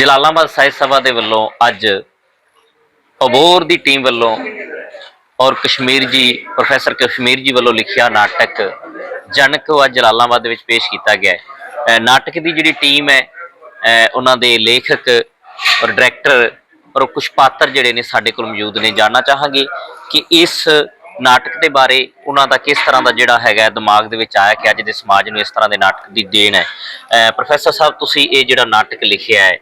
ਜਲਾਲਾਬਾਦ ਸਾਹਿਤ ਸਭਾ ਦੇ ਵੱਲੋਂ ਅੱਜ ਅਬੋਰ ਦੀ ਟੀਮ ਵੱਲੋਂ ਔਰ ਕਸ਼ਮੀਰ ਜੀ, ਪ੍ਰੋਫੈਸਰ ਕਸ਼ਮੀਰ ਜੀ ਵੱਲੋਂ ਲਿਖਿਆ ਨਾਟਕ ਜਨਕ ਅੱਜ ਜਲਾਲਾਬਾਦ ਦੇ ਵਿੱਚ ਪੇਸ਼ ਕੀਤਾ ਗਿਆ ਹੈ। ਨਾਟਕ ਦੀ ਜਿਹੜੀ ਟੀਮ ਹੈ ਉਹਨਾਂ ਦੇ ਲੇਖਕ ਔਰ ਡਾਇਰੈਕਟਰ ਔਰ ਕੁਝ ਪਾਤਰ ਜਿਹੜੇ ਨੇ ਸਾਡੇ ਕੋਲ ਮੌਜੂਦ ਨੇ। ਜਾਣਨਾ ਚਾਹਾਂਗੇ ਕਿ ਇਸ ਨਾਟਕ ਦੇ ਬਾਰੇ ਉਹਨਾਂ ਦਾ ਕਿਸ ਤਰ੍ਹਾਂ ਦਾ ਜਿਹੜਾ ਹੈਗਾ ਦਿਮਾਗ ਦੇ ਵਿੱਚ ਆਇਆ ਕਿ ਅੱਜ ਦੇ ਸਮਾਜ ਨੂੰ ਇਸ ਤਰ੍ਹਾਂ ਦੇ ਨਾਟਕ ਦੀ ਦੇਣ ਹੈ। ਪ੍ਰੋਫੈਸਰ ਸਾਹਿਬ, ਤੁਸੀਂ ਇਹ ਜਿਹੜਾ ਨਾਟਕ ਲਿਖਿਆ ਹੈ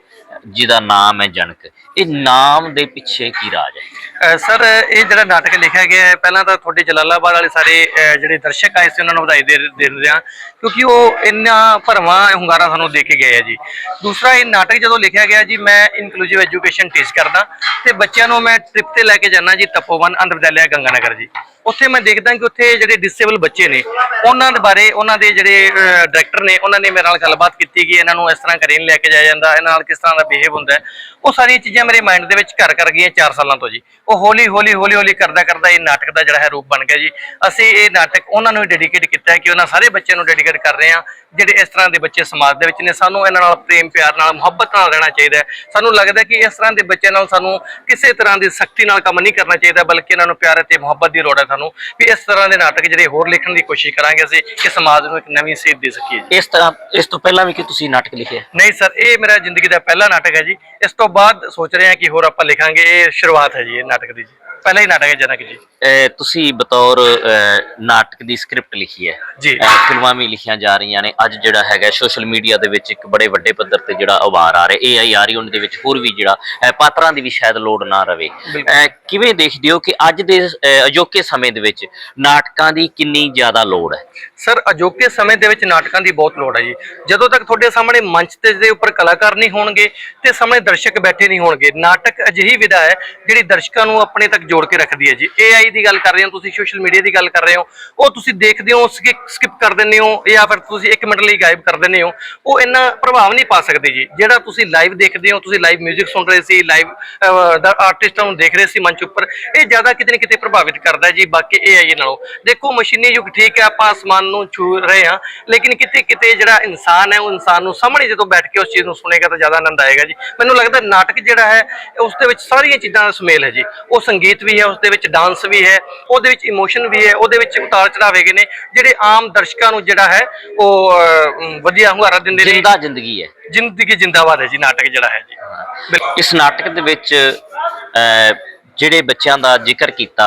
ਜਿਹਦਾ ਨਾਮ ਹੈ ਜਨਕ। ਇਹ ਨਾਮ ਦੇ ਪਿੱਛੇ ਕੀ ਰਾਜ ਹੈ? ਸਰ, ਇਹ ਜਿਹੜਾ ਨਾਟਕ ਲਿਖਿਆ ਗਿਆ ਹੈ, ਪਹਿਲਾਂ ਤਾਂ ਤੁਹਾਡੇ ਜਲਾਲਾਬਾਦ ਵਾਲੇ ਸਾਰੇ ਜਿਹੜੇ ਦਰਸ਼ਕ ਆਏ ਸੀ, ਉਹਨਾਂ ਨੂੰ ਵਧਾਈ ਦੇ ਦਿੰਦੇ ਆ ਕਿਉਂਕਿ ਉਹ ਇੰਨਾ ਭਰਵਾਂ ਹੁੰਗਾਰਾ ਸਾਨੂੰ ਦੇ ਕੇ ਗਏ ਆ ਜੀ। ਦੂਸਰਾ, ਇਹ ਨਾਟਕ ਜਦੋਂ ਲਿਖਿਆ ਗਿਆ ਜੀ, ਮੈਂ ਇਨਕਲੂਸਿਵ ਐਜੂਕੇਸ਼ਨ ਟੀਚ ਕਰਦਾ ਤੇ ਬੱਚਿਆਂ ਨੂੰ ਮੈਂ ਟ੍ਰਿਪ ਤੇ ਲੈ ਕੇ ਜਾਣਾ ਜੀ, ਤਪੋਵਨ, ਅੰਧ ਵਿਦਿਆਲਿਆ, ਗੰਗਾਨਗਰ ਜੀ। ਉੱਥੇ ਮੈਂ ਦੇਖਦਾ ਕਿ ਉੱਥੇ ਜਿਹੜੇ ਡਿਸੇਬਲ ਬੱਚੇ ਨੇ, ਉਹਨਾਂ ਦੇ ਬਾਰੇ ਉਹਨਾਂ ਦੇ ਜਿਹੜੇ ਡਾਇਰੈਕਟਰ ਨੇ, ਉਹਨਾਂ ਨੇ ਮੇਰੇ ਨਾਲ ਗੱਲਬਾਤ ਕੀਤੀ ਕਿ ਇਹਨਾਂ ਨੂੰ ਇਸ ਤਰ੍ਹਾਂ ਘਰੇ ਲੈ ਕੇ ਜਾਇਆ ਜਾਂਦਾ, ਇਹਨਾਂ ਨਾਲ ਕਿਸ ਤਰ੍ਹਾਂ ਦਾ ਬਿਹੇਵ ਹੁੰਦਾ ਉਹ ਸਾਰੀਆਂ ਚੀਜ਼ਾਂ ਮੇਰੇ ਮਾਈਂਡ ਦੇ ਵਿੱਚ ਘਰ ਕਰ ਗਈਆਂ 4 ਸਾਲਾਂ ਤੋਂ ਜੀ। ਉਹ ਹੌਲੀ ਹੌਲੀ ਹੌਲੀ ਹੌਲੀ ਕਰਦਾ ਕਰਦਾ ਇਹ ਨਾਟਕ ਦਾ ਜਿਹੜਾ ਹੈ ਰੂਪ ਬਣ ਗਿਆ ਜੀ। ਅਸੀਂ ਇਹ ਨਾਟਕ ਉਹਨਾਂ ਨੂੰ ਡੈਡੀਕੇਟ ਕੀਤਾ ਹੈ ਕਿ ਉਹਨਾਂ ਸਾਰੇ ਬੱਚਿਆਂ ਨੂੰ ਡੈਡੀਕੇਟ ਕਰ ਰਹੇ ਹਾਂ ਜਿਹੜੇ ਇਸ ਤਰ੍ਹਾਂ ਦੇ ਬੱਚੇ ਸਮਾਜ ਦੇ ਵਿੱਚ ਨੇ ਸਾਨੂੰ ਇਹਨਾਂ ਨਾਲ ਪ੍ਰੇਮ ਪਿਆਰ ਨਾਲ ਮੁਹੱਬਤ ਨਾਲ ਰਹਿਣਾ ਚਾਹੀਦਾ ਹੈ। ਸਾਨੂੰ ਲੱਗਦਾ ਕਿ ਇਸ ਤਰ੍ਹਾਂ ਦੇ ਬੱਚਿਆਂ ਨਾਲ ਸਾਨੂੰ ਕਿਸੇ ਤਰ੍ਹਾਂ ਦੀ ਸਖਤੀ ਨਾਲ ਕੰਮ ਨਹੀਂ ਕਰਨਾ ਚਾਹੀਦਾ ਬਲਕਿ ਇਹਨਾਂ ਨੂੰ ਪਿਆਰ ਅਤੇ ਮੁਹੱਬਤ ਦੀ ਲੋੜ ਹੈ ਸਾਨੂੰ ਵੀ ਇਸ ਤਰ੍ਹਾਂ ਦੇ ਨਾਟਕ ਜਿਹੜੇ ਹੋਰ ਲਿਖਣ ਦੀ ਕੋਸ਼ਿਸ਼ ਕਰਾਂਗੇ ਅਸੀਂ ਕਿ ਸਮਾਜ ਨੂੰ ਇੱਕ ਨਵੀਂ ਸੇਧ ਦੇ ਸਕੀਏ। ਇਸ ਤਰ੍ਹਾਂ ਇਸ ਤੋਂ ਪਹਿਲਾਂ ਵੀ ਕਿ ਤੁਸੀਂ ਨਾਟਕ ਲਿਖਿਆ ਨਹੀਂ ਸਰ ਇਹ ਮੇਰਾ ਜ਼ਿੰਦਗੀ ਦਾ ਪਹਿਲਾ ਨਾਟਕ ਹੈ ਜੀ। ਇਸ ਤੋਂ ਬਾਅਦ ਸੋਚ ਰਹੇ ਹਾਂ ਕਿ ਹੋਰ ਆਪਾਂ ਲਿਖਾਂਗੇ ਇਹ ਸ਼ੁਰੂਆਤ ਹੈ ਜੀ ਇਹ ਨਾਟਕ ਦੀ ਜੀ। ਪਹਿਲਾ ਹੀ ਨਾਟਕ ਹੈ ਜਨਕ ਜੀ। ਅਹ ਤੁਸੀਂ ਬਤੌਰ ਅਹ, ਨਾਟਕ ਦੀ ਸਕ੍ਰਿਪਟ ਲਿਖੀ ਹੈ। ਜੀ। ਅਹ, ਫਿਲਮਾਂ ਵੀ ਲਿਖੀਆਂ ਜਾ ਰਹੀਆਂ ਨੇ। ਅੱਜ ਜਿਹੜਾ ਹੈਗਾ ਸੋਸ਼ਲ ਮੀਡੀਆ ਦੇ ਵਿੱਚ ਇੱਕ ਬੜੇ ਵੱਡੇ ਪੱਧਰ ਤੇ ਜਿਹੜਾ ਉਭਾਰ ਆ ਰਿਹਾ। ਏਆਈ ਆ ਰਹੀ ਉਹਨਾਂ ਦੇ ਵਿੱਚ ਹੋਰ ਵੀ ਜਿਹੜਾ ਅਹ, ਪਾਤਰਾਂ ਦੀ ਵੀ ਸ਼ਾਇਦ ਲੋੜ ਨਾ ਰਵੇ। ਬਿਲਕੁਲ। ਅਹ, ਕਿਵੇਂ ਦੇਖਦੇ ਹੋ ਕਿ ਅੱਜ ਦੇ ਅਹ, ਅਜੋਕੇ ਸਮੇਂ ਦੇ ਵਿੱਚ ਨਾਟਕਾਂ ਦੀ ਕਿੰਨੀ ਜ਼ਿਆਦਾ ਲੋੜ ਹੈ? ਸਰ, ਅਜੋਕੇ ਸਮੇਂ ਦੇ ਵਿੱਚ ਨਾਟਕਾਂ ਦੀ ਬਹੁਤ ਲੋੜ ਹੈ ਜੀ। ਜਦੋਂ ਤੱਕ ਤੁਹਾਡੇ ਸਾਹਮਣੇ ਮੰਚ ਤੇ ਦੇ ਉੱਪਰ ਕਲਾਕਾਰ ਨਹੀਂ ਹੋਣਗੇ ਤੇ ਸਾਹਮਣੇ ਦਰਸ਼ਕ ਬੈਠੇ ਨਹੀਂ ਹੋਣਗੇ, ਨਾਟਕ ਅਜਿਹੀ ਵਿਧਾ ਹੈ ਜਿਹੜੀ ਦਰਸ਼ਕਾਂ ਨੂੰ ਆਪਣੇ ਤੱਕ ਜੋੜ ਕੇ ਰੱਖਦੀ ਹੈ ਜੀ। AI ਦੀ ਗੱਲ ਕਰ ਰਹੇ ਹੋ ਤੁਸੀਂ ਸੋਸ਼ਲ ਮੀਡੀਆ ਦੀ ਗੱਲ ਕਰ ਰਹੇ ਹੋ, ਉਹ ਤੁਸੀਂ ਦੇਖਦੇ ਹੋ ਸਕਿਪ ਕਰ ਦਿੰਦੇ ਹੋ ਜਾਂ ਫਿਰ ਤੁਸੀਂ 1 ਮਿੰਟ ਲਈ ਗਾਇਬ ਕਰ ਦਿੰਦੇ ਹੋ, ਉਹ ਇੰਨਾ ਪ੍ਰਭਾਵ ਨਹੀਂ ਪਾ ਸਕਦੇ ਜੀ। ਜਿਹੜਾ ਤੁਸੀਂ ਲਾਈਵ ਦੇਖਦੇ ਹੋ, ਤੁਸੀਂ ਲਾਈਵ 뮤직 ਸੁਣ ਰਹੇ ਸੀ ਲਾਈਵ ਆਰਟਿਸਟਾਂ ਨੂੰ ਦੇਖ ਰਹੇ ਸੀ ਮੰਚ ਉੱਪਰ, ਇਹ ਜ਼ਿਆਦਾ ਕਿਤੇ ਨਾ ਕਿਤੇ ਪ੍ਰਭਾਵਿਤ ਕਰਦਾ ਜੀ, ਬਾਕੀ AI ਨਾਲੋਂ। ਦੇਖੋ, ਮਸ਼ੀਨੀ ਯੁੱਗ ਠੀਕ ਹੈ, ਆਪਾਂ ਆਸਮਾਨ ਨੂੰ ਛੂ ਰਹੇ ਹਾਂ। ਲੇਕਿਨ ਕਿਤੇ ਕਿਤੇ ਜਿਹੜਾ ਇਨਸਾਨ ਹੈ ਉਹ ਇਨਸਾਨ ਨੂੰ ਸਾਹਮਣੇ ਜਦੋਂ ਬੈਠ ਕੇ ਉਸ ਚੀਜ਼ ਨੂੰ ਸੁਣੇਗਾ ਤਾਂ ਜ਼ਿਆਦਾ ਆਨੰਦ ਆਏਗਾ ਜੀ। ਮੈਨੂੰ ਲੱਗਦਾ ਨਾਟਕ ਜਿਹੜਾ ਹੈ ਉਸ ਦੇ ਵਿੱਚ ਸਾਰੀਆਂ ਚੀਜ਼ਾਂ ਦਾ ਸੁਮੇਲ ਹੈ ਜੀ। ਉਹ ਸੰਗੀਤ ਵੀ ਹੈ ਉਸ ਦੇ ਵਿੱਚ ਡਾਂਸ ਵੀ ਹੈ ਉਹਦੇ ਵਿੱਚ ਇਮੋਸ਼ਨ ਵੀ ਹੈ ਉਹਦੇ ਵਿੱਚ ਉਤਾਰ ਚੜਾਵ ਨੇ। ਜਿਹੜੇ ਆਮ ਦਰਸ਼ਕਾਂ ਨੂੰ ਜਿਹੜਾ ਹੈ ਉਹ ਵਧੀਆ ਹੁੰਗਾਰਾ ਦਿੰਦੇ ਨੇ। ਜਿੰਦਾ ਜ਼ਿੰਦਗੀ ਹੈ। ਜ਼ਿੰਦਗੀ ਜਿੰਦਾਬਾਦ ਹੈ ਜੀ ਨਾਟਕ ਜਿਹੜਾ ਹੈ ਜੀ। ਇਸ ਨਾਟਕ ਦੇ ਵਿੱਚ ਜਿਹੜੇ ਬੱਚਿਆਂ ਦਾ ਜ਼ਿਕਰ ਕੀਤਾ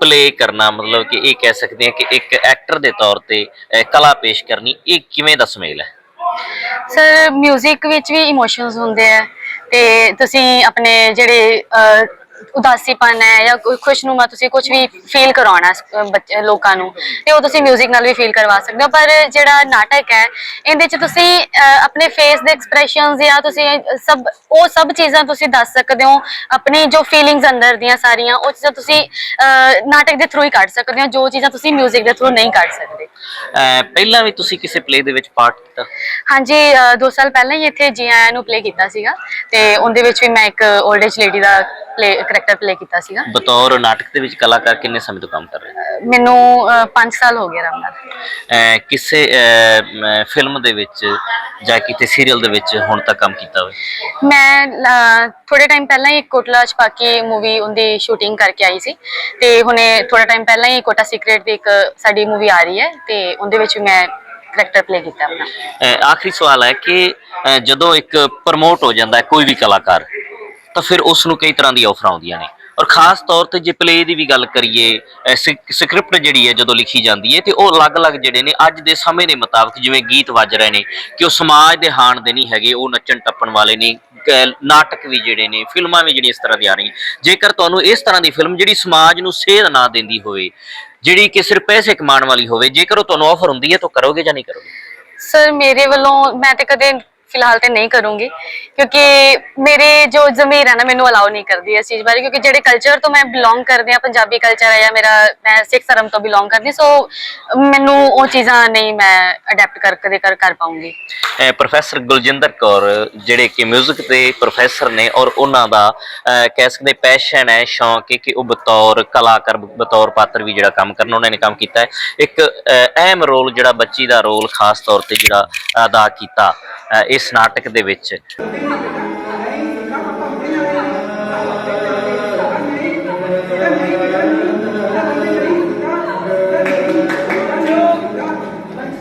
ਪਲੇ ਕਰਨਾ ਮਤਲਬ ਕਿ ਇਹ ਕਹਿ ਸਕਦੇ ਹਾਂ ਕਿ ਇੱਕ ਐਕਟਰ ਦੇ ਤੌਰ ਤੇ ਕਲਾ ਪੇਸ਼ ਕਰਨੀ ਇਹ ਕਿਵੇਂ ਦਾ ਸੁਮੇਲ ਹੈ? ਸਰ 뮤직 ਵਿੱਚ ਵੀ ਇਮੋਸ਼ਨਸ ਹੁੰਦੇ ਆ ਤੇ ਤੁਸੀਂ ਆਪਣੇ ਜਿਹੜੇ ਅਹ, ਉਦਾਸੀਪਨ ਹੈ ਜਾਂ ਕੋਈ ਖੁਸ਼ਨੁਮਾ ਤੁਸੀਂ ਕੁਝ ਵੀ ਫੀਲ ਕਰਾਉਣਾ ਬੱਚੇ ਲੋਕਾਂ ਨੂੰ ਤੇ ਉਹ ਤੁਸੀਂ 뮤직 ਨਾਲ ਵੀ ਫੀਲ ਕਰਵਾ ਸਕਦੇ ਹੋ। ਪਰ ਜਿਹੜਾ ਨਾਟਕ ਹੈ ਇਹਦੇ ਚ ਤੁਸੀਂ ਆਪਣੇ ਫੇਸ ਦੇ ਐਕਸਪ੍ਰੈਸ਼ਨਸ ਜਾਂ ਤੁਸੀਂ ਸਭ ਉਹ ਸਭ ਚੀਜ਼ਾਂ ਤੁਸੀਂ ਦੱਸ ਸਕਦੇ ਹੋ। ਆਪਣੀ ਜੋ ਫੀਲਿੰਗਸ ਅੰਦਰ ਦੀਆਂ ਸਾਰੀਆਂ ਉਹ ਚੀਜ਼ਾਂ ਤੁਸੀਂ ਨਾਟਕ ਦੇ ਥਰੂ ਹੀ ਕੱਢ ਸਕਦੇ ਹੋ। ਜੋ ਚੀਜ਼ਾਂ ਤੁਸੀਂ 뮤직 ਦੇ ਥਰੂ ਨਹੀਂ ਕੱਢ ਸਕਦੇ। ਪਹਿਲਾਂ ਵੀ ਤੁਸੀਂ ਕਿਸੇ ਪਲੇ ਦੇ ਵਿੱਚ ਪਾਰਟ ਕੀਤਾ? ਹਾਂਜੀ 2 ਸਾਲ ਪਹਿਲਾਂ ਹੀ ਇੱਥੇ ਜੀ ਆਇਆਂ ਨੂੰ ਪਲੇ ਕੀਤਾ ਸੀਗਾ। ਤੇ ਉਹਦੇ ਵਿੱਚ ਵੀ ਮੈਂ ਇੱਕ 올ਡ ਏਜ ਲੇਡੀ ਦਾ ਪਲੇ ਕਰੈਕਟਰ ਪਲੇ ਕੀਤਾ ਸੀਗਾ। ਬਤੌਰ ਨਾਟਕ ਦੇ ਵਿੱਚ ਕਲਾਕਾਰ ਕਿੰਨੇ ਸਮੇਂ ਤੋਂ ਕੰਮ ਕਰ ਰਹੇ? ਮੈਨੂੰ 5 ਸਾਲ ਹੋ ਗਏ ਆਰਾਮ ਨਾਲ। ਕਿਸੇ ਫਿਲਮ ਦੇ ਵਿੱਚ ਜਾਂ ਕਿਤੇ ਸੀਰੀਅਲ ਦੇ ਵਿੱਚ ਹੁਣ ਤੱਕ ਕੰਮ ਕੀਤਾ ਹੋਵੇ? ਮੈਂ ਥੋੜੇ ਟਾਈਮ ਪਹਿਲਾਂ ਹੀ ਕੋਟਲਾ ਛਪਾਕੀ ਮੂਵੀ ਉਹਦੀ ਸ਼ੂਟਿੰਗ ਕਰਕੇ ਆਈ ਸੀ। ਤੇ ਹੁਣੇ ਥੋੜਾ ਟਾਈਮ ਪਹਿਲਾਂ ਹੀ ਕੋਟਾ ਸੀਕ੍ਰੇਟ ਦੀ ਇੱਕ ਸਾਡੀ ਮੂਵੀ ਆ ਰਹੀ ਹੈ ਤੇ ਉਹਦੇ ਵਿੱਚ ਮੈਂ ਕਰੈਕਟਰ ਪਲੇ ਕੀਤਾ ਆਪਣਾ। ਆਖਰੀ ਸਵਾਲ ਹੈ ਕਿ ਜਦੋਂ ਇੱਕ ਪ੍ਰਮੋਟ ਹੋ ਜਾਂਦਾ ਹੈ ਕੋਈ ਵੀ ਕਲਾਕਾਰ ਤਾਂ ਫਿਰ ਉਸ ਨੂੰ ਕਈ ਤਰ੍ਹਾਂ ਦੀਆਂ ਆਫਰਾਂ ਆਉਂਦੀਆਂ ਨੇ। ਔਰ ਖਾਸ ਤੌਰ ਤੇ ਜੇ ਪਲੇ ਦੀ ਵੀ ਗੱਲ ਕਰੀਏ ਸਕ੍ਰਿਪਟ ਜਿਹੜੀ ਹੈ ਜਦੋਂ ਲਿਖੀ ਜਾਂਦੀ ਹੈ ਤੇ ਉਹ ਅਲੱਗ-ਅਲੱਗ ਜਿਹੜੇ ਨੇ ਅੱਜ ਦੇ ਸਮੇਂ ਦੇ ਮੁਤਾਬਕ ਜਿਵੇਂ ਗੀਤ ਵੱਜ ਰਹੇ ਨੇ ਕਿ ਉਹ ਸਮਾਜ ਦੇ ਹਾਣ ਦੇ ਨਹੀਂ ਹੈਗੇ, ਉਹ ਨੱਚਣ ਟੱਪਣ ਵਾਲੇ ਨੇ ਨਾਟਕ ਵੀ ਜਿਹੜੇ ਨੇ, ਫਿਲਮਾਂ ਵੀ ਜਿਹੜੀਆਂ ਇਸ ਤਰ੍ਹਾਂ ਦੀਆਂ ਆ ਰਹੀਆਂ। ਜੇਕਰ ਤੁਹਾਨੂੰ ਇਸ ਤਰ੍ਹਾਂ ਦੀ ਫਿਲਮ ਜਿਹੜੀ ਸਮਾਜ ਨੂੰ ਸੇਧ ਨਾ ਦਿੰਦੀ ਹੋਵੇ, ਜਿਹੜੀ ਕਿ ਸਿਰਫ ਪੈਸੇ ਕਮਾਉਣ ਵਾਲੀ ਹੋਵੇ, ਜੇਕਰ ਉਹ ਤੁਹਾਨੂੰ ਆਫਰ ਹੁੰਦੀ ਹੈ ਤਾਂ ਕਰੋਗੇ ਜਾਂ ਨਹੀਂ ਕਰੋਗੇ? ਸਰ ਮੇਰੇ ਵੱਲੋਂ ਮੈਂ ਤੇ ਕਦੇ ਫਿਲਹਾਲ ਤੇ ਨਹੀਂ ਕਰੂੰਗੀ, ਕਿਉਂਕਿ ਮੇਰੇ ਜੋ ਜ਼ਮੀਰ ਹੈ ਨਾ, ਮੈਨੂੰ ਅਲਾਉ ਨਹੀਂ ਕਰਦੀ ਇਸ ਚੀਜ਼ ਬਾਰੇ, ਕਿਉਂਕਿ ਜਿਹੜੇ ਕਲਚਰ ਤੋਂ ਮੈਂ ਬਿਲੋਂਗ ਕਰਦੀ ਆ ਪੰਜਾਬੀ ਕਲਚਰ ਹੈ ਜਾਂ ਮੇਰਾ, ਮੈਂ ਸਿੱਖ ਧਰਮ ਤੋਂ ਬਿਲੋਂਗ ਕਰਦੀ ਸੋ ਮੈਨੂੰ ਉਹ ਚੀਜ਼ਾਂ ਨਹੀਂ ਮੈਂ ਅਡਾਪਟ ਕਰ, ਕਦੇ ਕਰ ਕਰ ਪਾਉਂਗੀ। ਪ੍ਰੋਫੈਸਰ ਗੁਲਜਿੰਦਰ ਕੌਰ, ਜਿਹੜੇ ਕਿ 뮤직 ਦੇ ਪ੍ਰੋਫੈਸਰ ਨੇ ਔਰ ਉਹਨਾਂ ਦਾ ਕਹਿ ਸਕਦੇ ਪੈਸ਼ਨ ਹੈ, ਸ਼ੌਂਕ ਹੈ ਕਿ ਉਹ ਬਤੌਰ ਕਲਾਕਾਰ ਬਤੌਰ ਪਾਤਰ ਵੀ ਜਿਹੜਾ ਕੰਮ ਕਰਨਾ, ਉਹਨਾਂ ਨੇ ਕੰਮ ਕੀਤਾ ਹੈ। ਇੱਕ ਅਹਿਮ ਰੋਲ ਜਿਹੜਾ ਬੱਚੀ ਦਾ ਰੋਲ ਖਾਸ ਤੌਰ ਤੇ ਜਿਹੜਾ ਅਦਾ ਕੀਤਾ। ਇਸ ਨਾਟਕ ਦੇ ਵਿੱਚ।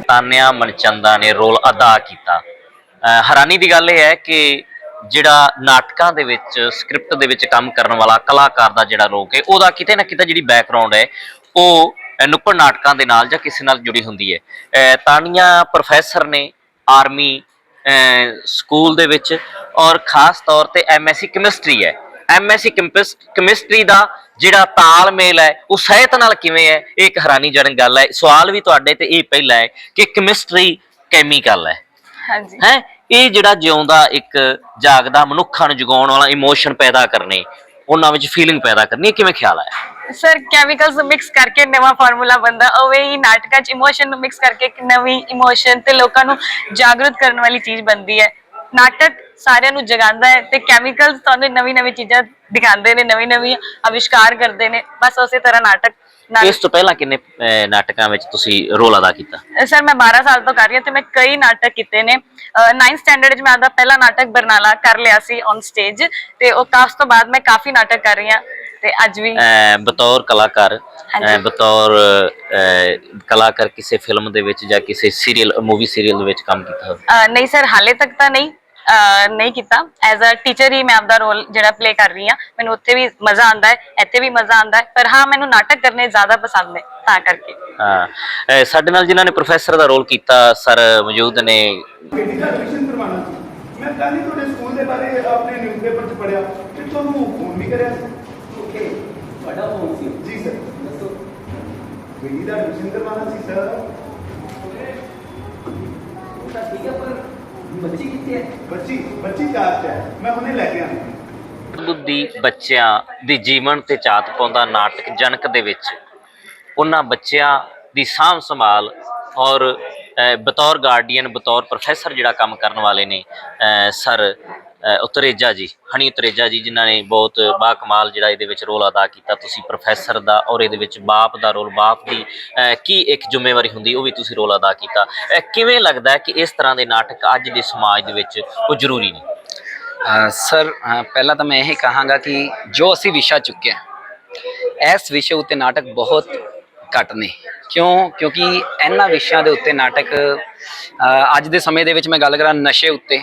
ਤਾਨਿਆ ਮਨਚੰਦਾ ਨੇ ਰੋਲ ਅਦਾ ਕੀਤਾ। ਹੈਰਾਨੀ ਦੀ ਗੱਲ ਇਹ ਹੈ ਕਿ ਜਿਹੜਾ ਨਾਟਕਾਂ ਦੇ ਵਿੱਚ, ਸਕ੍ਰਿਪਟ ਦੇ ਵਿੱਚ ਕੰਮ ਕਰਨ ਵਾਲਾ ਕਲਾਕਾਰ ਦਾ ਜਿਹੜਾ ਰੋਕ ਹੈ, ਉਹਦਾ ਕਿਤੇ ਨਾ ਕਿਤੇ ਜਿਹੜੀ ਬੈਕਗ੍ਰਾਉਂਡ ਹੈ, ਉਹ, ਅਹ ਨੁੱਕੜ ਨਾਟਕਾਂ ਦੇ ਨਾਲ ਜਾਂ ਕਿਸੇ ਨਾਲ ਜੁੜੀ ਹੁੰਦੀ ਹੈ। ਅਹ, ਤਾਨੀਆ ਪ੍ਰੋਫੈਸਰ ਨੇ ਆਰਮੀ ਸਕੂਲ ਦੇ ਵਿੱਚ ਔਰ ਖਾਸ ਤੌਰ ਤੇ ਐਮਐਸਸੀ ਕੈਮਿਸਟਰੀ ਹੈ। ਐਮਐਸਸੀ ਕੈਮਿਸਟਰੀ ਦਾ ਜਿਹੜਾ ਤਾਲਮੇਲ ਹੈ ਉਹ ਸਿਹਤ ਨਾਲ ਕਿਵੇਂ ਹੈ ਇਹ ਇੱਕ ਹੈਰਾਨੀਜਨਕ ਗੱਲ ਹੈ। ਸਵਾਲ ਵੀ ਤੁਹਾਡੇ ਤੇ ਇਹ ਪਹਿਲਾ ਹੈ ਕਿ ਕੈਮਿਸਟਰੀ ਕੈਮੀਕਲ ਹੈ। ਹਾਂਜੀ। ਹੈ? ਇਹ ਜਿਹੜਾ ਜਿਉਂਦਾ ਇੱਕ ਜਾਗਦਾ ਮਨੁੱਖਾਂ ਨੂੰ ਜਗਾਉਣ ਵਾਲਾ ਇਮੋਸ਼ਨ ਪੈਦਾ ਕਰਨੇ ਉਹਨਾਂ ਵਿੱਚ ਫੀਲਿੰਗ ਪੈਦਾ ਕਰਨੀ ਇਹ ਕਿਵੇਂ ਖਿਆਲ ਆਇਆ? ਸਰ ਕੈਮੀਕਲਸ ਮਿਕਸ ਕਰਕੇ ਨਵਾਂ ਫਾਰਮੂਲਾ ਬੰਦਾ ਉਵੇਂ ਹੀ ਨਾਟਕਾਂ 'ਚ ਇਮੋਸ਼ਨ ਨੂੰ ਮਿਕਸ ਕਰਕੇ ਇੱਕ ਨਵੀਂ ਇਮੋਸ਼ਨ ਤੇ ਲੋਕਾਂ ਨੂੰ ਜਾਗਰੂਕ ਕਰਨ ਵਾਲੀ ਚੀਜ਼ ਬਣਦੀ ਹੈ। ਨਾਟਕ ਸਾਰਿਆਂ ਨੂੰ ਜਗਾਉਂਦਾ ਹੈ ਤੇ ਕੈਮੀਕਲਸ ਤੁਹਾਨੂੰ ਨਵੀਂ ਨਵੀਂ ਚੀਜ਼ਾਂ ਦਿਖਾਉਂਦੇ ਨੇ ਨਵੀਂ ਨਵੀਂ ਅਵਿਸ਼ਕਾਰ ਕਰਦੇ ਨੇ, ਬਸ ਉਸੇ ਤਰ੍ਹਾਂ ਨਾਟਕ ਇਸ ਤੋਂ ਪਹਿਲਾਂ ਕਿੰਨੇ ਅਹ, ਨਾਟਕਾਂ ਵਿੱਚ ਤੁਸੀਂ ਰੋਲ ਅਦਾ ਕੀਤਾ? ਸਰ ਮੈਂ 12 ਸਾਲ ਤੋਂ ਕਰ ਰਹੀ ਹਾਂ ਤੇ ਮੈਂ ਕਈ ਨਾਟਕ ਕੀਤੇ ਨੇ। 9th ਸਟੈਂਡਰਡ 'ਚ ਮੈਂ ਆਪਦਾ ਪਹਿਲਾ ਨਾਟਕ ਬਰਨਾਲਾ ਕਰ ਲਿਆ ਸੀ ਔਨ ਸਟੇਜ ਤੇ ਉਹ ਕਾਸ ਤੋਂ ਬਾਅਦ ਮੈਂ ਕਾਫੀ ਨਾਟਕ ਕਰ ਰਹੀ ਹਾਂ ਤੇ ਅੱਜ ਵੀ ਅਹ, ਬਤੌਰ ਕਲਾਕਾਰ ਅਹ, ਹਾਂਜੀ। ਬਤੌਰ ਅਹ, ਕਲਾਕਾਰ ਕਿਸੇ ਫਿਲਮ ਦੇ ਵਿੱਚ ਜਾਂ ਕਿਸੇ ਸੀਰੀਅਲ ਮੂਵੀ ਸੀਰੀਅਲ ਦੇ ਵਿੱਚ ਕੰਮ ਕੀਤਾ ਹੋਵੇ। ਅਹ ਨਹੀਂ ਸਰ ਹਾਲੇ ਤੱਕ ਤਾਂ ਨਹੀਂ। ਨਹੀਂ ਕੀਤਾ। ਐਜ਼ ਅ ਟੀਚਰ ਹੀ ਮੈਂ ਆਪਦਾ ਰੋਲ ਜਿਹੜਾ ਪਲੇ ਕਰ ਰਹੀ ਹਾਂ। ਮੈਨੂੰ ਉੱਥੇ ਵੀ ਮਜ਼ਾ ਆਉਂਦਾ ਹੈ ਇੱਥੇ ਵੀ ਮਜ਼ਾ ਆਉਂਦਾ ਹੈ। ਪਰ ਹਾਂ ਮੈਨੂੰ ਨਾਟਕ ਕਰਨੇ ਜ਼ਿਆਦਾ ਪਸੰਦ ਨੇ ਤਾਂ ਕਰਕੇ। ਹਾਂ। ਅਹ, ਸਾਡੇ ਨਾਲ ਜਿਨ੍ਹਾਂ ਨੇ ਪ੍ਰੋਫੈਸਰ ਦਾ ਰੋਲ ਕੀਤਾ ਸਰ ਮੌਜੂਦ ਨੇ। ਮੈਂ ਕੱਲ ਹੀ ਤੁਹਾਡੇ ਸਕੂਲ ਦੇ ਬਾਰੇ ਆਪਣੇ ਨਿਊਜ਼ਪੇਪਰ 'ਚ ਪੜਿਆ ਤੇ ਤੁਹਾਨੂੰ ਫੋਨ ਵੀ ਕਰਿਆ ਸੀ। ਓਕੇ ਤੁਹਾਡਾ ਫੋਨ ਸੀ। ਜੀ ਸਰ ਦੱਸੋ। ਬੇਟੀ ਦਾ ਐਡਮਿਸ਼ਨ ਕਰਵਾਉਣਾ ਸੀ ਸਰ ਉਹ ਤਾਂ ਠੀਕ ਹੈ ਪਰ ਬੱਚੀ ਕਿੱਥੇ ਹੈ? ਬੱਚੀ ਬੱਚੀ ਕਾਰ 'ਚ ਹੈ। ਮੈਂ ਹੁਣੇ ਲੈ ਕੇ ਆਉਂਦਾ। ਬੁੱਧੀ ਬੱਚਿਆਂ ਦੀ ਜੀਵਨ ਤੇ ਝਾਤ ਪਾਉਂਦਾ ਨਾਟਕ ਜਨਕ ਦੇ ਵਿੱਚ। ਉਹਨਾਂ ਬੱਚਿਆਂ ਦੀ ਸਾਂਭ ਸੰਭਾਲ ਔਰ ਬਤੌਰ ਗਾਰਡੀਅਨ ਬਤੌਰ ਪ੍ਰੋਫੈਸਰ ਜਿਹੜਾ ਕੰਮ ਕਰਨ ਵਾਲੇ ਨੇ ਅਹ, ਸਰ ਉਤਰੇਜਾ ਜੀ, ਹਣੀ ਉਤਰੇਜਾ ਜੀ, ਜਿਨ੍ਹਾਂ ਨੇ ਬਹੁਤ ਬਾ ਕਮਾਲ ਜਿਹੜਾ ਇਹਦੇ ਵਿੱਚ ਰੋਲ ਅਦਾ ਕੀਤਾ। ਤੁਸੀਂ ਪ੍ਰੋਫੈਸਰ ਦਾ ਔਰ ਇਹਦੇ ਵਿੱਚ ਬਾਪ ਦਾ ਰੋਲ, ਬਾਪ ਦੀ ਕੀ ਇੱਕ ਜ਼ਿੰਮੇਵਾਰੀ ਹੁੰਦੀ, ਉਹ ਵੀ ਤੁਸੀਂ ਰੋਲ ਅਦਾ ਕੀਤਾ। ਕਿਵੇਂ ਲੱਗਦਾ ਹੈ ਕਿ ਇਸ ਤਰ੍ਹਾਂ ਦੇ ਨਾਟਕ ਅੱਜ ਦੇ ਸਮਾਜ ਦੇ ਵਿੱਚ ਉਹ ਜ਼ਰੂਰੀ ਨੇ? ਸਰ ਪਹਿਲਾਂ ਤਾਂ ਮੈਂ ਇਹ ਕਹਾਂਗਾ ਕਿ ਜੋ ਅਸੀਂ ਵਿਸ਼ਾ ਚੁੱਕਿਆ, ਇਸ ਵਿਸ਼ੇ ਉੱਤੇ ਨਾਟਕ ਬਹੁਤ ਘੱਟ ਨੇ। ਕਿਉਂ? ਕਿਉਂਕਿ ਇਹਨਾਂ ਵਿਸ਼ਿਆਂ ਦੇ ਉੱਤੇ ਨਾਟਕ ਅੱਜ ਦੇ ਸਮੇਂ ਦੇ ਵਿੱਚ ਮੈਂ ਗੱਲ ਕਰਾਂ ਨਸ਼ੇ ਉੱਤੇ।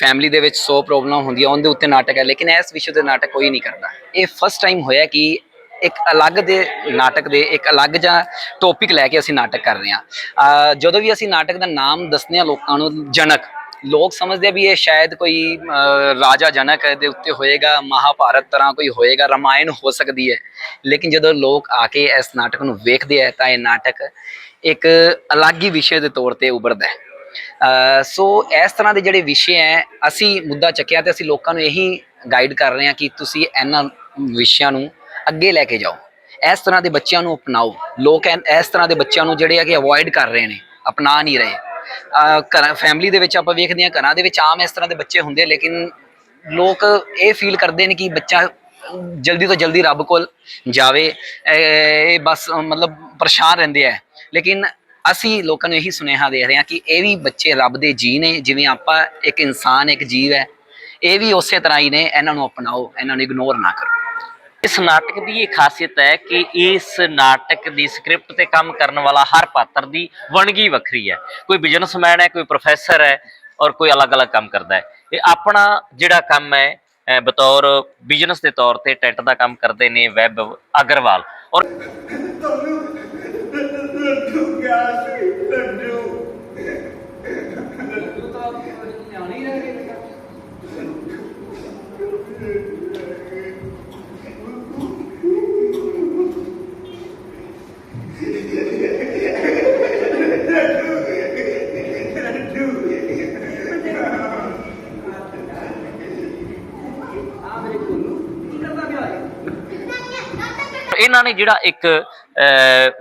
ਫੈਮਿਲੀ ਦੇ ਵਿੱਚ 100 ਪ੍ਰੋਬਲਮ ਹੁੰਦੀਆਂ, ਉਹਦੇ ਉੱਤੇ ਨਾਟਕ ਹੈ, ਲੇਕਿਨ ਇਸ ਵਿਸ਼ੇ ਤੇ ਨਾਟਕ ਕੋਈ ਨਹੀਂ ਕਰਦਾ। ਇਹ ਫਸਟ ਟਾਈਮ ਹੋਇਆ ਕਿ ਇੱਕ ਅਲੱਗ ਦੇ ਨਾਟਕ ਦੇ, ਇੱਕ ਅਲੱਗ ਜਾਂ ਟੌਪਿਕ ਲੈ ਕੇ ਅਸੀਂ ਨਾਟਕ ਕਰ ਰਹੇ ਹਾਂ। ਜਦੋਂ ਵੀ ਅਸੀਂ ਨਾਟਕ ਦਾ ਨਾਮ ਦੱਸਦੇ ਹਾਂ ਲੋਕਾਂ ਨੂੰ, ਜਨਕ, ਲੋਕ ਸਮਝਦੇ ਆ ਵੀ ਇਹ ਸ਼ਾਇਦ ਕੋਈ ਰਾਜਾ ਜਨਕ ਦੇ ਉੱਤੇ ਹੋਏਗਾ, ਮਹਾਭਾਰਤ ਤਰ੍ਹਾਂ ਕੋਈ ਹੋਏਗਾ, ਰਮਾਇਣ ਹੋ ਸਕਦੀ ਹੈ। ਲੇਕਿਨ ਜਦੋਂ ਲੋਕ ਆ ਕੇ ਇਸ ਨਾਟਕ ਨੂੰ ਵੇਖਦੇ ਆ, ਤਾਂ ਇਹ ਨਾਟਕ ਇੱਕ ਅਲੱਗ ਹੀ ਵਿਸ਼ੇ ਦੇ ਤੌਰ ਤੇ ਉਭਰਦਾ ਹੈ। ਸੋ ਇਸ ਤਰ੍ਹਾਂ ਦੇ ਜਿਹੜੇ ਵਿਸ਼ੇ ਹੈ ਅਸੀਂ ਮੁੱਦਾ ਚੱਕਿਆ ਤੇ ਅਸੀਂ ਲੋਕਾਂ ਨੂੰ ਇਹੀ ਗਾਈਡ ਕਰ ਰਹੇ ਹਾਂ ਕਿ ਤੁਸੀਂ ਇਹਨਾਂ ਵਿਸ਼ਿਆਂ ਨੂੰ ਅੱਗੇ ਲੈ ਕੇ ਜਾਓ। ਇਸ ਤਰ੍ਹਾਂ ਦੇ ਬੱਚਿਆਂ ਨੂੰ ਅਪਣਾਓ। ਲੋਕ ਇਸ ਤਰ੍ਹਾਂ ਦੇ ਬੱਚਿਆਂ ਨੂੰ ਜਿਹੜੇ ਆ ਕਿ ਅਵੋਇਡ ਕਰ ਰਹੇ ਨੇ, ਅਪਣਾ ਨਹੀਂ ਰਹੇ। ਘਰਾਂ ਫੈਮਿਲੀ ਦੇ ਵਿੱਚ ਆਪਾਂ ਵੇਖਦੇ ਹਾਂ, ਘਰਾਂ ਦੇ ਵਿੱਚ ਆਮ ਇਸ ਤਰ੍ਹਾਂ ਦੇ ਬੱਚੇ ਹੁੰਦੇ ਲੇਕਿਨ ਲੋਕ ਇਹ ਫੀਲ ਕਰਦੇ ਨੇ ਕਿ ਬੱਚਾ ਜਲਦੀ ਤੋਂ ਜਲਦੀ ਰੱਬ ਕੋਲ ਜਾਵੇ। ਇਹ ਬਸ ਮਤਲਬ ਪਰੇਸ਼ਾਨ ਰਹਿੰਦੇ ਆ। ਲੇਕਿਨ ਅਸੀਂ ਲੋਕਾਂ ਨੂੰ ਇਹੀ ਸੁਨੇਹਾ ਦੇ ਰਹੇ ਹਾਂ ਕਿ ਇਹ ਵੀ ਬੱਚੇ ਰੱਬ ਦੇ ਜੀ ਨੇ, ਜਿਵੇਂ ਆਪਾਂ ਇੱਕ ਇਨਸਾਨ, ਇੱਕ ਜੀਵ ਹੈ, ਇਹ ਵੀ ਉਸੇ ਤਰ੍ਹਾਂ ਹੀ ਨੇ, ਇਹਨਾਂ ਨੂੰ ਅਪਣਾਓ, ਇਹਨਾਂ ਨੂੰ ਇਗਨੋਰ ਨਾ ਕਰੋ। ਇਸ ਨਾਟਕ ਦੀ ਇਹ ਖਾਸੀਅਤ ਹੈ ਕਿ ਇਸ ਨਾਟਕ ਦੀ ਸਕ੍ਰਿਪਟ ਤੇ ਕੰਮ ਕਰਨ ਵਾਲਾ ਹਰ ਪਾਤਰ ਦੀ ਵਣਗੀ ਵੱਖਰੀ ਹੈ। ਕੋਈ ਬਿਜ਼ਨਸਮੈਨ ਹੈ, ਕੋਈ ਪ੍ਰੋਫੈਸਰ ਹੈ ਔਰ ਕੋਈ ਅਲੱਗ-ਅਲੱਗ ਕੰਮ ਕਰਦਾ ਹੈ। ਇਹ ਆਪਣਾ ਜਿਹੜਾ ਕੰਮ ਹੈ ਬਤੌਰ ਬਿਜ਼ਨਸ ਦੇ ਤੌਰ ਤੇ ਟੈਂਟ ਦਾ ਕੰਮ ਕਰਦੇ ਨੇ ਵੈਬ ਅਗਰਵਾਲ। ਔਰ ਤੁਹਾਨੂੰ ਲੱਡੂ ਗਿਆ ਸੀ ਲੱਡੂ ਇਹਨਾਂ ਨੇ ਜਿਹੜਾ ਇੱਕ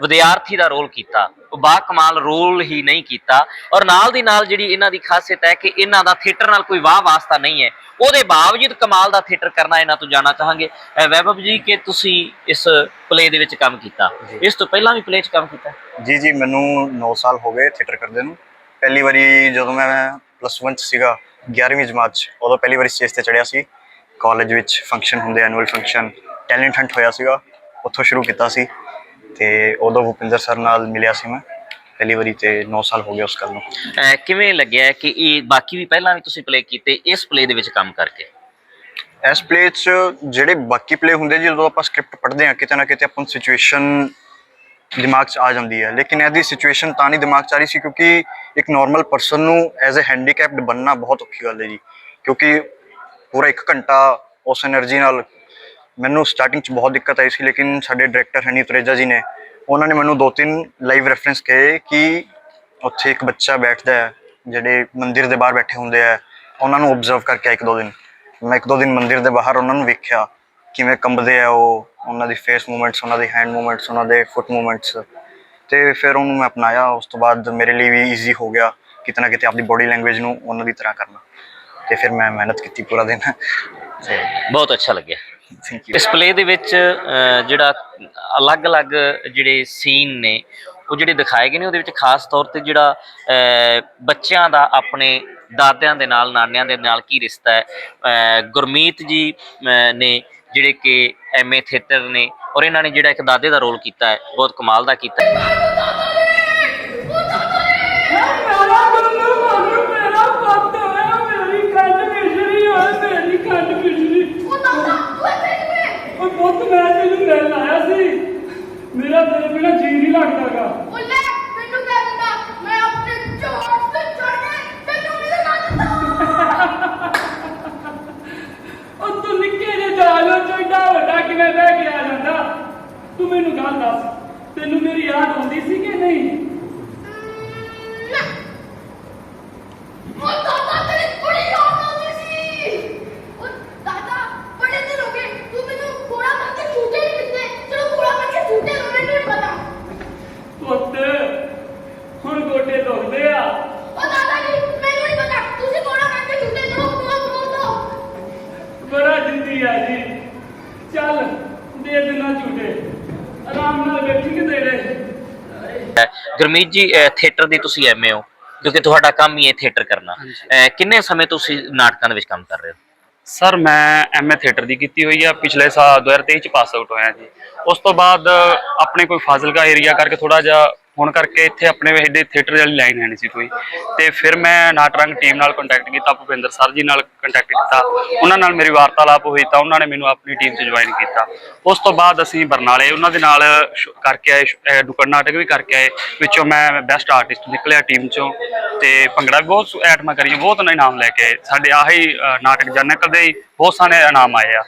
ਵਿਦਿਆਰਥੀ ਦਾ ਰੋਲ ਕੀਤਾ ਉਹ ਬਾ ਕਮਾਲ ਰੋਲ ਹੀ ਨਹੀਂ ਕੀਤਾ ਔਰ ਨਾਲ ਦੀ ਨਾਲ ਜਿਹੜੀ ਇਹਨਾਂ ਦੀ ਖਾਸੀਅਤ ਹੈ ਕਿ ਇਹਨਾਂ ਦਾ ਥੀਏਟਰ ਨਾਲ ਕੋਈ ਵਾਹ ਵਾਸਤਾ ਨਹੀਂ ਹੈ। ਉਹਦੇ ਬਾਵਜੂਦ ਕਮਾਲ ਦਾ ਥੀਏਟਰ ਕਰਨਾ ਇਹਨਾਂ ਤੋਂ ਜਾਣਾ ਚਾਹਾਂਗੇ। ਵੈਭਵ ਜੀ ਕਿ ਤੁਸੀਂ ਇਸ ਪਲੇ ਦੇ ਵਿੱਚ ਕੰਮ ਕੀਤਾ? ਇਸ ਤੋਂ ਪਹਿਲਾਂ ਵੀ ਪਲੇ 'ਚ ਕੰਮ ਕੀਤਾ? ਜੀ ਜੀ ਮੈਨੂੰ 9 ਸਾਲ ਹੋ ਗਏ ਥੀਏਟਰ ਕਰਦੇ ਨੂੰ। ਪਹਿਲੀ ਵਾਰੀ ਜਦੋਂ ਮੈਂ ਪਲੱਸ 1 ਚ ਸੀਗਾ 11ਵੀਂ ਜਮਾਤ ਚ ਉਦੋਂ ਪਹਿਲੀ ਵਾਰੀ ਸਟੇਜ ਤੇ ਚੜਿਆ ਸੀ। ਕਾਲਜ ਵਿੱਚ ਫੰਕਸ਼ਨ ਹੁੰਦੇ ਐਨੂਅਲ ਫੰਕਸ਼ਨ ਟੈਲੈਂਟ ਹੰਟ ਹੋਇਆ ਸੀਗਾ। ਉੱਥੋਂ ਸ਼ੁਰੂ ਕੀਤਾ ਸੀ ਤੇ ਉਦੋਂ ਭੁਪਿੰਦਰ ਸਰ ਨਾਲ ਮਿਲਿਆ ਸੀ ਮੈਂ। ਪਹਿਲੀ ਵਾਰੀ ਤੇ 9 ਸਾਲ ਹੋ ਗਏ ਉਸ ਕੰਮ ਨੂੰ। ਅਹ ਕਿਵੇਂ ਲੱਗਿਆ ਕਿ ਇਹ ਬਾਕੀ ਵੀ ਪਹਿਲਾਂ ਵੀ ਤੁਸੀਂ ਪਲੇ ਕੀਤੇ ਇਸ ਪਲੇ ਦੇ ਵਿੱਚ ਕੰਮ ਕਰਕੇ? ਇਸ ਪਲੇ 'ਚ ਜਿਹੜੇ ਬਾਕੀ ਪਲੇ ਹੁੰਦੇ ਜੀ, ਜਦੋਂ ਆਪਾਂ ਸਕ੍ਰਿਪਟ ਪੜ੍ਹਦੇ ਹਾਂ ਕਿਤੇ ਨਾ ਕਿਤੇ ਆਪਾਂ ਨੂੰ ਸਿਚੁਏਸ਼ਨ ਦਿਮਾਗ 'ਚ ਆ ਜਾਂਦੀ ਹੈ। ਲੇਕਿਨ ਇਹਦੀ ਸਿਚੁਏਸ਼ਨ ਤਾਂ ਨਹੀਂ ਦਿਮਾਗ 'ਚ ਆ ਰਹੀ ਸੀ ਕਿਉਂਕਿ ਇੱਕ ਨਾਰਮਲ ਪਰਸਨ ਨੂੰ ਐਜ਼ ਅ ਹੈਂਡੀਕੈਪਡ ਬੰਨਣਾ ਬਹੁਤ ਔਖੀ ਗੱਲ ਹੈ ਜੀ। ਕਿਉਂਕਿ ਪੂਰਾ 1 ਘੰਟਾ ਉਸ એનર્ਜੀ ਨਾਲ ਮੈਨੂੰ ਸਟਾਰਟਿੰਗ 'ਚ ਬਹੁਤ ਦਿੱਕਤ ਆਈ ਸੀ, ਲੇਕਿਨ ਸਾਡੇ ਡਾਇਰੈਕਟਰ ਹਨੀ ਤੁਰੇਜਾ ਜੀ ਨੇ, ਉਹਨਾਂ ਨੇ ਮੈਨੂੰ ਦੋ ਤਿੰਨ ਲਾਈਵ ਰੈਫਰੈਂਸ ਕਹੇ ਕਿ ਉੱਥੇ ਇੱਕ ਬੱਚਾ ਬੈਠਦਾ ਹੈ, ਜਿਹੜੇ ਮੰਦਿਰ ਦੇ ਬਾਹਰ ਬੈਠੇ ਹੁੰਦੇ ਆ, ਉਹਨਾਂ ਨੂੰ ਆਬਜ਼ਰਵ ਕਰਕੇ ਇੱਕ ਦੋ ਦਿਨ। ਮੈਂ ਇੱਕ ਦੋ ਦਿਨ ਮੰਦਿਰ ਦੇ ਬਾਹਰ ਉਹਨਾਂ ਨੂੰ ਵੇਖਿਆ, ਕਿਵੇਂ ਕੰਬਦੇ ਆ ਉਹ, ਉਹਨਾਂ ਦੀ ਫੇਸ ਮੂਵਮੈਂਟਸ ਉਹਨਾਂ ਦੀ ਹੈਂਡ ਮੂਵਮੈਂਟਸ ਉਹਨਾਂ ਦੇ ਫੁੱਟ ਮੂਵਮੈਂਟਸ ਤੇ ਫਿਰ ਉਹਨੂੰ ਮੈਂ ਅਪਣਾਇਆ, ਉਸ ਤੋਂ ਬਾਅਦ ਮੇਰੇ ਲਈ ਵੀ ਈਜ਼ੀ ਹੋ ਗਿਆ, ਕਿਤੇ ਨਾ ਕਿਤੇ ਆਪਣੀ ਬੋਡੀ ਲੈਂਗੁਏਜ ਨੂੰ ਉਹਨਾਂ ਦੀ ਤਰ੍ਹਾਂ ਕਰਨਾ। ਤੇ ਫਿਰ ਮੈਂ ਮਿਹਨਤ ਕੀਤੀ ਪੂਰਾ ਦਿਨ। ਤੇ ਬਹੁਤ ਅੱਛਾ ਲੱਗਿਆ। ਥੈਂਕ ਯੂ ਇਸ ਪਲੇ ਦੇ ਵਿੱਚ ਜਿਹੜਾ ਅਲੱਗ-ਅਲੱਗ ਜਿਹੜੇ ਸੀਨ ਨੇ ਉਹ ਜਿਹੜੇ ਦਿਖਾਏ ਗਏ ਨੇ ਉਹਦੇ ਵਿੱਚ ਖਾਸ ਤੌਰ ਤੇ ਜਿਹੜਾ ਬੱਚਿਆਂ ਦਾ ਆਪਣੇ ਦਾਦਿਆਂ ਦੇ ਨਾਲ ਨਾਨਿਆਂ ਦੇ ਨਾਲ ਕੀ ਰਿਸ਼ਤਾ ਹੈ ਗੁਰਮੀਤ ਜੀ ਨੇ ਜਿਹੜੇ ਕਿ ਐਮਏ ਥੀਏਟਰ ਨੇ ਔਰ ਇਹਨਾਂ ਨੇ ਜਿਹੜਾ ਇੱਕ ਦਾਦੇ ਦਾ ਰੋਲ ਕੀਤਾ ਹੈ ਬਹੁਤ ਕਮਾਲ ਦਾ ਕੀਤਾ ਹੈ ਉਹ ਦਾਦਾ ਉਹ ਇੱਥੇ ਕਿਵੇਂ ਉਹ ਪੁੱਤ ਮੈਂ ਤੈਨੂੰ ਮਿਲਣ ਆਇਆ ਸੀ ਮੇਰਾ ਤੇਰੇ ਬਿਨਾ ਜੀ ਨਹੀਂ ਲੱਗਦਾਗਾ। ਉਹ ਲੈ ਮੈਨੂੰ ਕਹਿ ਦਿੰਦਾ ਮੈਂ ਆਪਣੇ ਚੋਟ ਤੇ ਚੜ ਕੇ ਤੈਨੂੰ ਮੇਰੇ ਨਾਲ ਦਿੰਦਾ ਉਹ ਤੂੰ ਨਿੱਕੇ ਜਿਹੇ ਜਾਲੋ ਚੋਂ ਏਡਾ ਵੱਡਾ ਕਿਵੇਂ ਬਹਿ ਕੇ ਆ ਜਾਂਦਾ? ਤੂੰ ਮੈਨੂੰ ਗੱਲ ਦੱਸ ਤੈਨੂੰ ਮੇਰੀ ਯਾਦ ਆਉਂਦੀ ਸੀ ਕਿ ਨਹੀਂ ਉਹ ਦਾਦਾ ਤੇਰੀ ਕੁੜੀ ਯਾਦ ਆਉਂਦੀ ਸੀ ਉਹ ਦਾਦਾ ਬੜੇ ਦਿਨ ਹੋ ਗਏ ਤੂੰ ਮੈਨੂੰ ਕੋੜਾ ਕਰਕੇ ਝੂਟੇ ਨਹੀਂ ਦਿੱਤੇ ਚਲੋ ਕੋੜਾ ਕਰਕੇ ਝੂਟੇ ਦੋ ਮੈਨੂੰ ਨਹੀਂ ਪਤਾ ਪੁੱਤ ਹੁਣ ਗੋਡੇ ਦੁਖਦੇ ਆ ਉਹ ਦਾਦਾ ਜੀ ਮੈਨੂੰ ਨਹੀਂ ਪਤਾ ਤੁਸੀਂ ਕੋੜਾ ਕਰਕੇ ਝੂਟੇ ਦੋ ਦੋ ਦੋ ਦੋ ਬੜਾ ਜਿੱਦੀ ਆ ਜੀ ਚੱਲ ਦੇ ਦੇਣਾ ਝੂਟੇ ਆਰਾਮ ਨਾਲ ਬੈਠੀ ਕਿ ਦੇ ਦੇ ਹੈ। ਗੁਰਮੀਤ ਜੀ ਥੀਏਟਰ ਦੀ ਤੁਸੀਂ ਐਮਏ ਹੋ ਕਿਉਂਕਿ ਤੁਹਾਡਾ ਕੰਮ ਹੀ ਹੈ ਥੀਏਟਰ ਕਰਨਾ। ਅਹ, ਕਿੰਨੇ ਸਮੇਂ ਤੋਂ ਤੁਸੀਂ ਨਾਟਕਾਂ ਦੇ ਵਿੱਚ ਕੰਮ ਕਰ ਰਹੇ ਹੋ? ਸਰ ਮੈਂ ਐਮਏ ਥੀਏਟਰ ਦੀ ਕੀਤੀ ਹੋਈ ਆ ਪਿਛਲੇ ਸਾਲ 2023 ਚ ਪਾਸ ਆਊਟ ਹੋਇਆ ਜੀ। ਉਸ ਤੋਂ ਬਾਅਦ ਆਪਣੇ ਕੋਈ ਫਾਜ਼ਿਲਕਾ ਏਰੀਆ ਕਰਕੇ ਥੋੜਾ ਜਿਹਾ ਹੋਣ ਕਰਕੇ ਇੱਥੇ ਆਪਣੇ ਏਡੇ ਥੀਏਟਰ ਵਾਲੀ ਲਾਈਨ ਹੈ ਨਹੀਂ ਸੀ ਕੋਈ। ਤੇ ਫਿਰ ਮੈਂ ਨਾਟਰੰਗ ਟੀਮ ਨਾਲ ਕੰਟੈਕਟ ਕੀਤਾ, ਭੁਪਿੰਦਰ ਸਰ ਜੀ ਨਾਲ ਕੰਟੈਕਟ ਕੀਤਾ। ਉਹਨਾਂ ਨਾਲ ਮੇਰੀ ਵਾਰਤਾਲਾਪ ਹੋਈ ਤਾਂ ਉਹਨਾਂ ਨੇ ਮੈਨੂੰ ਆਪਣੀ ਟੀਮ 'ਚ ਜੁਆਇਨ ਕੀਤਾ। ਉਸ ਤੋਂ ਬਾਅਦ ਅਸੀਂ ਬਰਨਾਲੇ, ਉਹਨਾਂ ਦੇ ਨਾਲ ਸ਼- ਕਰਕੇ ਆਏ, ਸ਼- ਅਹ ਨਾਟਕ ਵੀ ਕਰਕੇ ਆਏ, ਵਿੱਚੋਂ ਮੈਂ ਬੈਸਟ ਆਰਟਿਸਟ ਨਿਕਲਿਆ ਟੀਮ 'ਚੋਂ। ਤੇ ਭੰਗੜਾ ਵੀ ਬਹੁਤ ਐਟਮਾਂ ਕਰੀਆਂ ਬਹੁਤ ਇਨਾਮ ਲੈ ਕੇ ਆਏ। ਸਾਡੇ ਆਹੀ ਨਾਟਕ ਜਨਕਲ ਦੇ ਹੀ ਬਹੁਤ ਸਾਰੇ ਇਨਾਮ ਆਏ ਆ।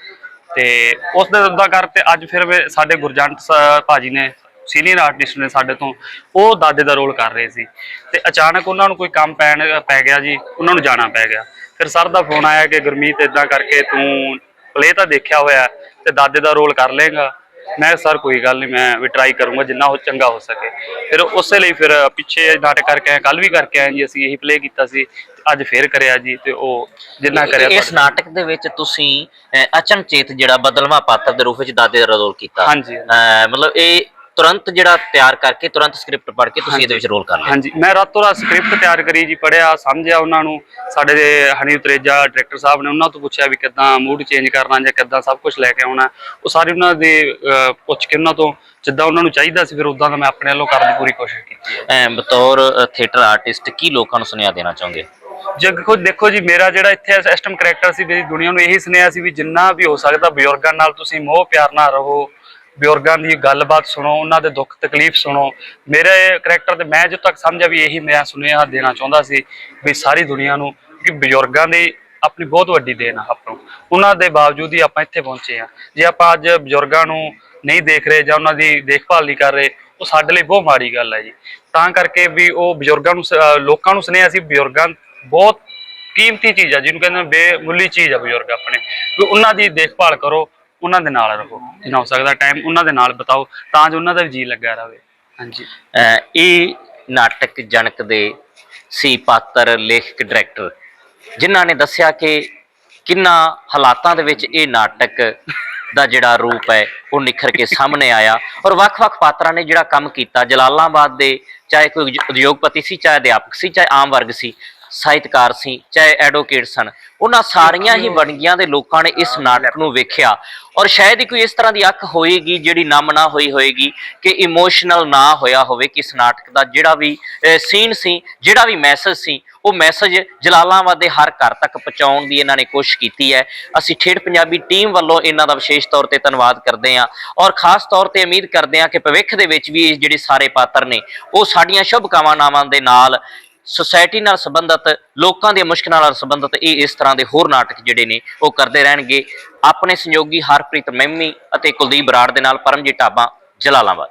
ਤੇ ਉਸ ਦੇ ਉਦਾਂ ਕਰ ਤੇ ਅੱਜ ਫਿਰ ਸਾਡੇ ਗੁਰਜੰਟ ਸ- ਭਾਜੀ ਨੇ ਸੀਨੀਅਰ ਆਰਟਿਸਟ ਨੇ ਸਾਡੇ ਤੋਂ ਉਹ ਦਾਦੇ ਦਾ ਰੋਲ ਕਰ ਰਹੇ ਸੀ। ਤੇ ਅਚਾਨਕ ਉਹਨਾਂ ਨੂੰ ਕੋਈ ਕੰਮ ਪੈਣ ਪੈ ਗਿਆ ਜੀ ਉਹਨਾਂ ਨੂੰ ਜਾਣਾ ਪੈ ਗਿਆ। ਫਿਰ ਸਰ ਦਾ ਫੋਨ ਆਇਆ ਕਿ ਗੁਰਮੀਤ ਇਦਾਂ ਕਰਕੇ ਤੂੰ ਪਲੇ ਤਾਂ ਦੇਖਿਆ ਹੋਇਆ ਤੇ ਦਾਦੇ ਦਾ ਰੋਲ ਕਰ ਲੇਗਾ ਮੈਂ ਸਰ ਕੋਈ ਗੱਲ ਨਹੀਂ ਮੈਂ ਵੀ ਟਰਾਈ ਕਰੂੰਗਾ ਜਿੰਨਾ ਹੋ ਚੰਗਾ ਹੋ ਸਕੇ। ਫਿਰ ਉਸੇ ਲਈ ਫਿਰ ਪਿੱਛੇ ਨਾਟਕ ਕਰਕੇ ਆਏ ਕੱਲ ਵੀ ਕਰਕੇ ਆਏ ਜੀ ਅਸੀਂ ਇਹੀ ਪਲੇ ਕੀਤਾ ਸੀ ਅੱਜ ਫੇਰ ਕਰਿਆ ਜੀ ਤੇ ਉਹ ਜਿੰਨਾ ਕਰਿਆ ਇਸ ਨਾਟਕ ਦੇ ਵਿੱਚ ਤੁਸੀਂ ਅਚਨਚੇਤ ਜਿਹੜਾ ਬਦਲਵਾ ਪਾਤਰ ਦੇ ਰੂਪ ਵਿੱਚ ਦਾਦੇ ਦਾ ਰੋਲ ਕੀਤਾ। ਹਾਂਜੀ। ਮਤਲਬ ਇਹ ਤੁਰੰਤ ਜਿਹੜਾ ਤਿਆਰ ਕਰਕੇ ਤੁਰੰਤ ਸਕ੍ਰਿਪਟ ਪੜ੍ਹ ਕੇ ਤੁਸੀਂ ਇਹਦੇ ਵਿੱਚ ਰੋਲ ਕਰ ਲਿਆ। ਹਾਂਜੀ ਮੈਂ ਰਾਤੋਂ ਰਾਤ ਸਕ੍ਰਿਪਟ ਤਿਆਰ ਕਰੀ ਜੀ ਪੜਿਆ ਸਮਝਿਆ ਉਹਨਾਂ ਨੂੰ। ਸਾਡੇ ਦੇ ਹਨੀ ਤ੍ਰੇਜਾ ਡਾਇਰੈਕਟਰ ਸਾਹਿਬ ਨੇ ਉਹਨਾਂ ਤੋਂ ਪੁੱਛਿਆ ਵੀ ਕਿੱਦਾਂ ਮੂਡ ਚੇਂਜ ਕਰਨਾ ਜਾਂ ਕਿੱਦਾਂ ਸਭ ਕੁਝ ਲੈ ਕੇ ਆਉਣਾ। ਉਹ ਸਾਰੇ ਉਹਨਾਂ ਦੇ ਪੁੱਛ ਕੇ ਉਹਨਾਂ ਤੋਂ ਜਿੱਦਾਂ ਉਹਨਾਂ ਨੂੰ ਚਾਹੀਦਾ ਸੀ ਫਿਰ ਉਦਾਂ ਦਾ ਮੈਂ ਆਪਣੇ ਵੱਲੋਂ ਕਰਨ ਦੀ ਪੂਰੀ ਕੋਸ਼ਿਸ਼ ਕੀਤੀ ਹੈ। ਬਤੌਰ ਥੀਏਟਰ ਆਰਟਿਸਟ ਕੀ ਲੋਕਾਂ ਨੂੰ ਸੁਨੇਹਾ ਦੇਣਾ ਚਾਹੋਗੇ? ਜਗ ਖੁਦ ਦੇਖੋ ਜੀ ਮੇਰਾ ਜਿਹੜਾ ਇੱਥੇ ਸਿਸਟਮ ਕਰੈਕਟਰ ਸੀ ਮੇਰੀ ਦੁਨੀਆ ਨੂੰ ਇਹੀ ਸੁਨੇਹਾ ਸੀ ਵੀ ਜਿੰਨਾ ਵੀ ਹੋ ਸਕਦਾ ਬਜ਼ੁਰਗਾਂ ਨਾਲ ਤੁਸੀਂ ਮੋਹ ਪਿਆਰ ਨਾਲ ਰਹੋ ਬਜ਼ੁਰਗਾਂ ਦੀ ਗੱਲਬਾਤ ਸੁਣੋ, ਉਹਨਾਂ ਦੇ ਦੁੱਖ ਤਕਲੀਫ ਸੁਣੋ। ਮੇਰੇ ਕਰੈਕਟਰ ਤੇ ਮੈਂ ਜਦੋਂ ਤੱਕ ਸਮਝਿਆ ਵੀ ਇਹੀ ਮੈਂ ਸੁਨੇਹਾ ਦੇਣਾ ਚਾਹੁੰਦਾ ਸੀ ਵੀ ਸਾਰੀ ਦੁਨੀਆ ਨੂੰ, ਕਿ ਬਜ਼ੁਰਗਾਂ ਦੀ ਆਪਣੀ ਬਹੁਤ ਵੱਡੀ ਦੇਣ ਆ ਆਪਾਂ ਨੂੰ। ਉਹਨਾਂ ਦੇ ਬਾਵਜੂਦ ਹੀ ਆਪਾਂ ਇੱਥੇ ਪਹੁੰਚੇ ਆ ਜੇ ਆਪਾਂ ਅੱਜ ਬਜ਼ੁਰਗਾਂ ਨੂੰ ਨਹੀਂ ਦੇਖ ਰਹੇ ਜਾਂ ਉਹਨਾਂ ਦੀ ਦੇਖਭਾਲ ਨਹੀਂ ਕਰ ਰਹੇ, ਉਹ ਸਾਡੇ ਲਈ ਬਹੁਤ ਮਾੜੀ ਗੱਲ ਹੈ ਜੀ। ਤਾਂ ਕਰਕੇ ਵੀ ਉਹ ਬਜ਼ੁਰਗਾਂ ਨੂੰ ਲੋਕਾਂ ਨੂੰ ਸੁਨੇਹਾ ਸੀ, ਬਜ਼ੁਰਗਾਂ ਬਹੁਤ ਕੀਮਤੀ ਚੀਜ਼ ਆ, ਜਿਹਨੂੰ ਕਹਿੰਦੇ ਬੇਮੁੱਲੀ ਚੀਜ਼ ਆ ਬਜ਼ੁਰਗ ਆਪਣੇ। ਵੀ ਉਹਨਾਂ ਦੀ ਦੇਖਭਾਲ ਕਰੋ ਉਹਨਾਂ ਦੇ ਨਾਲ ਰਹੋ। ਜਿੰਨਾ ਹੋ ਸਕਦਾ ਟਾਈਮ ਉਹਨਾਂ ਦੇ ਨਾਲ ਬਿਤਾਓ, ਤਾਂ ਜੋ ਉਹਨਾਂ ਦਾ ਵੀ ਜੀ ਲੱਗਾ ਰਹੇ। ਹਾਂਜੀ। ਇਹ ਨਾਟਕ ਜਨਕ ਦੇ ਸੀ ਪਾਤਰ, ਲੇਖਕ ਡਾਇਰੈਕਟਰ ਜਿਨ੍ਹਾਂ ਨੇ ਦੱਸਿਆ ਕਿ ਕਿੰਨਾ ਹਾਲਾਤਾਂ ਦੇ ਵਿੱਚ ਇਹ ਨਾਟਕ ਦਾ ਜਿਹੜਾ ਰੂਪ ਹੈ, ਉਹ ਨਿਖਰ ਕੇ ਸਾਹਮਣੇ ਆਇਆ। ਔਰ ਵੱਖ-ਵੱਖ ਪਾਤਰਾਂ ਨੇ ਜਿਹੜਾ ਕੰਮ ਕੀਤਾ, ਜਲਾਲਾਬਾਦ ਦੇ ਚਾਹੇ ਕੋਈ ਉਦਯੋਗਪਤੀ ਸੀ, ਚਾਹੇ ਅਧਿਆਪਕ ਸੀ, ਚਾਹੇ ਆਮ ਵਰਗ ਸੀ ਸਾਹਿਤਕਾਰ ਸੀ, ਚਾਹੇ ਐਡਵੋਕੇਟ ਸਨ, ਉਹਨਾਂ ਸਾਰੀਆਂ ਹੀ ਵੰਨਗੀਆਂ ਦੇ ਲੋਕਾਂ ਨੇ ਇਸ ਨਾਟਕ ਨੂੰ ਵੇਖਿਆ। ਔਰ ਸ਼ਾਇਦ ਹੀ ਕੋਈ ਇਸ ਤਰ੍ਹਾਂ ਦੀ ਅੱਖ ਹੋਏਗੀ, ਜਿਹੜੀ ਨਮ ਨਾ ਹੋਈ ਹੋਏਗੀ, ਕਿ ਇਮੋਸ਼ਨਲ ਨਾ ਹੋਇਆ ਹੋਵੇ ਕਿ ਇਸ ਨਾਟਕ ਦਾ ਜਿਹੜਾ ਵੀ ਸੀਨ ਸੀ, ਜਿਹੜਾ ਵੀ ਮੈਸੇਜ ਸੀ, ਉਹ ਮੈਸੇਜ ਜਲਾਲਾਬਾਦ ਦੇ ਹਰ ਘਰ ਤੱਕ ਪਹੁੰਚਾਉਣ ਦੀ ਇਹਨਾਂ ਨੇ ਕੋਸ਼ਿਸ਼ ਕੀਤੀ ਹੈ। ਅਸੀਂ ਠੇਠ ਪੰਜਾਬੀ ਟੀਮ ਵੱਲੋਂ ਇਹਨਾਂ ਦਾ ਵਿਸ਼ੇਸ਼ ਤੌਰ ਤੇ ਧੰਨਵਾਦ ਕਰਦੇ ਹਾਂ। ਔਰ ਖਾਸ ਤੌਰ ਤੇ ਉਮੀਦ ਕਰਦੇ ਹਾਂ ਕਿ ਭਵਿੱਖ ਦੇ ਵਿੱਚ ਵੀ ਇਹ ਜਿਹੜੇ ਸਾਰੇ ਪਾਤਰ ਨੇ, ਉਹ ਸਾਡੀਆਂ ਸ਼ੁਭ ਕਾਮਨਾਵਾਂ ਦੇ ਨਾਲ ਸੁਸਾਇਟੀ ਨਾਲ ਸੰਬੰਧਿਤ, ਲੋਕਾਂ ਦੀਆਂ ਮੁਸ਼ਕਲਾਂ ਨਾਲ ਸੰਬੰਧਿਤ ਇਹ ਇਸ ਤਰ੍ਹਾਂ ਦੇ ਹੋਰ ਨਾਟਕ ਜਿਹੜੇ ਨੇ, ਉਹ ਕਰਦੇ ਰਹਿਣਗੇ। ਆਪਣੇ ਸੰਯੋਗੀ ਹਰਪ੍ਰੀਤ ਮੈਮੀ ਅਤੇ ਕੁਲਦੀਪ ਬਰਾੜ ਦੇ ਨਾਲ ਪਰਮਜੀਤ ਢਾਬਾ, ਜਲਾਲਾਬਾਦ।